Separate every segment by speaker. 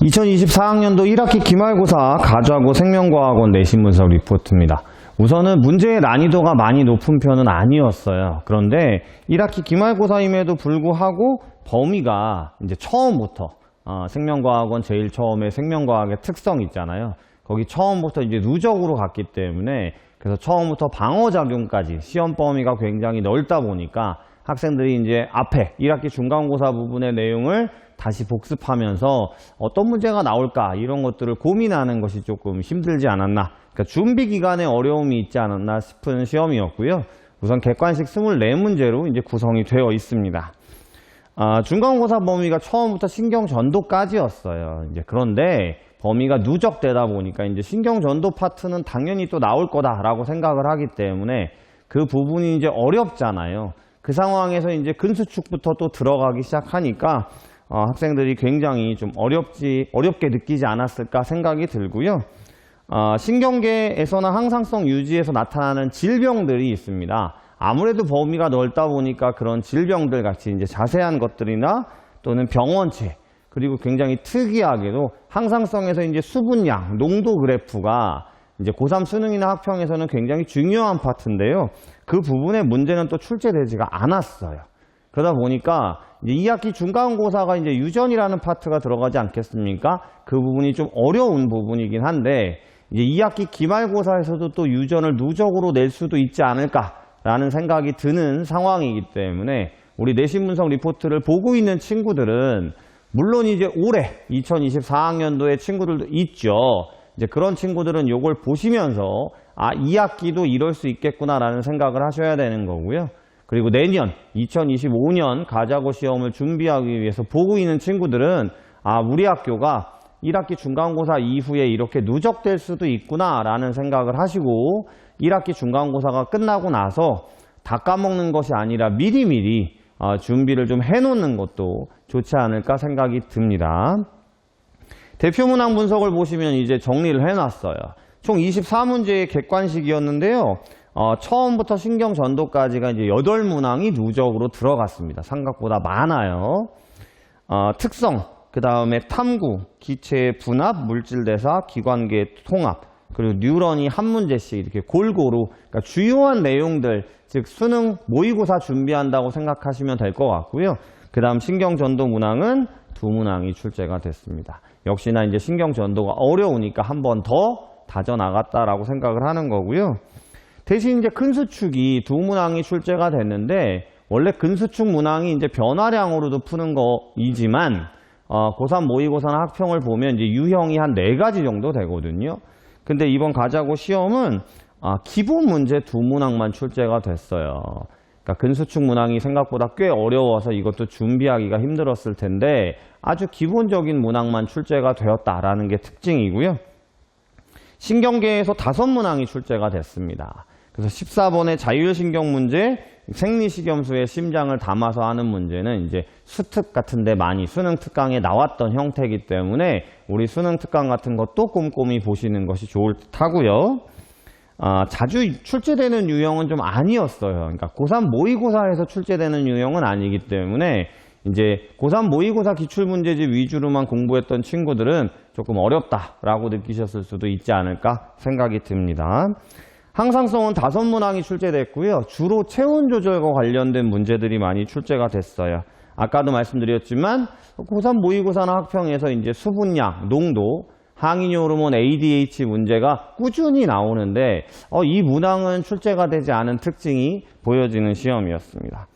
Speaker 1: 2024학년도 1학기 기말고사 가좌고 생명과학원 내신 분석 리포트입니다. 우선은 문제의 난이도가 많이 높은 편은 아니었어요. 그런데 1학기 기말고사임에도 불구하고 범위가 이제 처음부터 어, 생명과학원 제일 처음에 생명과학의 특성 있잖아요. 거기 처음부터 이제 누적으로 갔기 때문에 그래서 처음부터 방어작용까지 시험 범위가 굉장히 넓다 보니까 학생들이 이제 앞에 1학기 중간고사 부분의 내용을 다시 복습하면서 어떤 문제가 나올까 이런 것들을 고민하는 것이 조금 힘들지 않았나 그러니까 준비 기간에 어려움이 있지 않았나 싶은 시험이었고요. 우선 객관식 24문제로 이제 구성이 되어 있습니다. 아, 중간고사 범위가 처음부터 신경 전도까지였어요. 이제 그런데 범위가 누적되다 보니까 이제 신경 전도 파트는 당연히 또 나올 거다라고 생각을 하기 때문에 그 부분이 이제 어렵잖아요. 그 상황에서 이제 근수축부터 또 들어가기 시작하니까 어, 학생들이 굉장히 좀 어렵지 어렵게 느끼지 않았을까 생각이 들고요. 어, 신경계에서나 항상성 유지에서 나타나는 질병들이 있습니다. 아무래도 범위가 넓다 보니까 그런 질병들 같이 이제 자세한 것들이나 또는 병원체 그리고 굉장히 특이하게도 항상성에서 이제 수분량, 농도 그래프가 이제 고3 수능이나 학평에서는 굉장히 중요한 파트인데요. 그 부분의 문제는 또 출제되지가 않았어요. 그러다 보니까 이제 2학기 중간고사가 이제 유전이라는 파트가 들어가지 않겠습니까? 그 부분이 좀 어려운 부분이긴 한데 이제 2학기 기말고사에서도 또 유전을 누적으로 낼 수도 있지 않을까라는 생각이 드는 상황이기 때문에 우리 내신 분석 리포트를 보고 있는 친구들은 물론 이제 올해 2024학년도의 친구들도 있죠. 이제 그런 친구들은 이걸 보시면서 아, 2학기도 이럴 수 있겠구나라는 생각을 하셔야 되는 거고요. 그리고 내년 2025년 가자고 시험을 준비하기 위해서 보고 있는 친구들은 아, 우리 학교가 1학기 중간고사 이후에 이렇게 누적될 수도 있구나라는 생각을 하시고 1학기 중간고사가 끝나고 나서 다 까먹는 것이 아니라 미리미리 어, 준비를 좀 해놓는 것도 좋지 않을까 생각이 듭니다. 대표 문항 분석을 보시면 이제 정리를 해놨어요. 총 24문제의 객관식이었는데요. 어, 처음부터 신경 전도까지가 이제 8문항이 누적으로 들어갔습니다. 생각보다 많아요. 어, 특성, 그 다음에 탐구, 기체의 분합, 물질 대사, 기관계 통합, 그리고 뉴런이 한 문제씩 이렇게 골고루 그러니까 주요한 내용들, 즉 수능 모의고사 준비한다고 생각하시면 될 것 같고요. 그 다음 신경 전도 문항은 두 문항이 출제가 됐습니다. 역시나 이제 신경 전도가 어려우니까 한 번 더 다져나갔다라고 생각을 하는 거고요. 대신 이제 근수축이 두 문항이 출제가 됐는데 원래 근수축 문항이 이제 변화량으로도 푸는 거이지만 어, 고3 모의고사나 학평을 보면 이제 유형이 한 네 가지 정도 되거든요. 근데 이번 가자고 시험은 아, 기본 문제 두 문항만 출제가 됐어요. 그러니까 근수축 문항이 생각보다 꽤 어려워서 이것도 준비하기가 힘들었을 텐데 아주 기본적인 문항만 출제가 되었다라는 게 특징이고요. 신경계에서 다섯 문항이 출제가 됐습니다. 그래서 14번의 자율신경 문제, 생리식염수의 심장을 담아서 하는 문제는 이제 수특 같은데 많이 수능 특강에 나왔던 형태이기 때문에 우리 수능 특강 같은 것도 꼼꼼히 보시는 것이 좋을 듯 하고요. 아, 자주 출제되는 유형은 좀 아니었어요. 그러니까 고3 모의고사에서 출제되는 유형은 아니기 때문에 이제 고3 모의고사 기출문제집 위주로만 공부했던 친구들은 조금 어렵다라고 느끼셨을 수도 있지 않을까 생각이 듭니다. 항상성은 다섯 문항이 출제됐고요. 주로 체온 조절과 관련된 문제들이 많이 출제가 됐어요. 아까도 말씀드렸지만 고3 모의고사나 학평에서 이제 수분량, 농도, 항인효 호르몬 ADH 문제가 꾸준히 나오는데 어, 이 문항은 출제가 되지 않은 특징이 보여지는 시험이었습니다.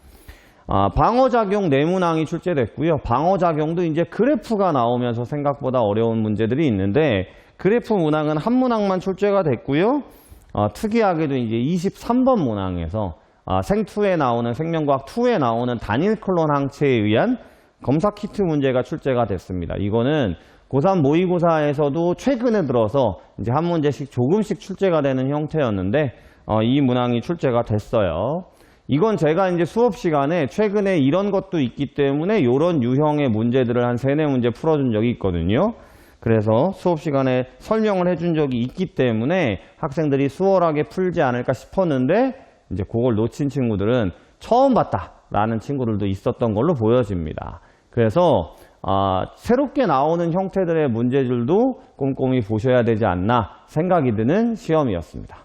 Speaker 1: 아, 방어작용 네 문항이 출제됐고요. 방어작용도 이제 그래프가 나오면서 생각보다 어려운 문제들이 있는데 그래프 문항은 한 문항만 출제가 됐고요. 어, 특이하게도 이제 23번 문항에서 아, 생2에 나오는 생명과학 2에 나오는 단일 클론 항체에 의한 검사 키트 문제가 출제가 됐습니다. 이거는 고3 모의고사에서도 최근에 들어서 이제 한 문제씩 조금씩 출제가 되는 형태였는데 어, 이 문항이 출제가 됐어요. 이건 제가 이제 수업 시간에 최근에 이런 것도 있기 때문에 이런 유형의 문제들을 한 세네 문제 풀어준 적이 있거든요. 그래서 수업 시간에 설명을 해준 적이 있기 때문에 학생들이 수월하게 풀지 않을까 싶었는데 이제 그걸 놓친 친구들은 처음 봤다라는 친구들도 있었던 걸로 보여집니다. 그래서 아, 새롭게 나오는 형태들의 문제들도 꼼꼼히 보셔야 되지 않나 생각이 드는 시험이었습니다.